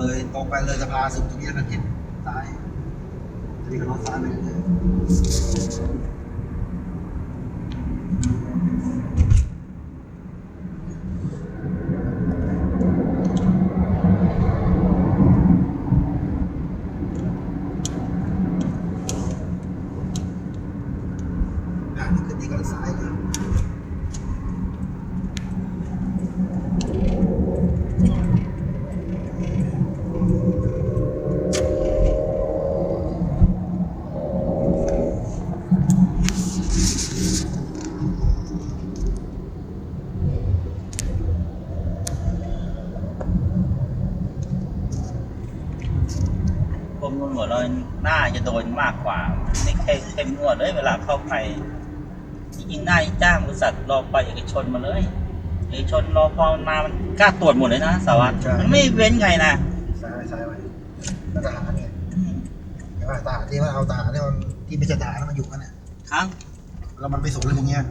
เลยตรงไปเลยสะพานสุดตรงนี้แล้วก็เห็นซ้ายจะมีกระรถซ้ายไปเรื่อยๆอ่านี่ขึ้นนี่ก็ซ้ายเลย ผมตำรวจเราน่าจะโดนมากกว่า ไม่เข้มเข้มงวดเลย เวลาเข้าไปจริงๆน่าจะจ้างบริษัทรอไปเอกชนมาเลยเอกชนรอพอมันมามันกล้าตรวจหมดเลยนะสารวัตรใช่มันไม่เว้นใครนะซ้ายซ้ายไว้แล้วทหารเนี่ยเห็นป่ะทหารที่ว่าเอาทหารที่มันที่ไม่ใช่ทหารแล้วมันอยู่กันเนี่ยครับแล้วมันไม่สนเลยพวกเนี้ย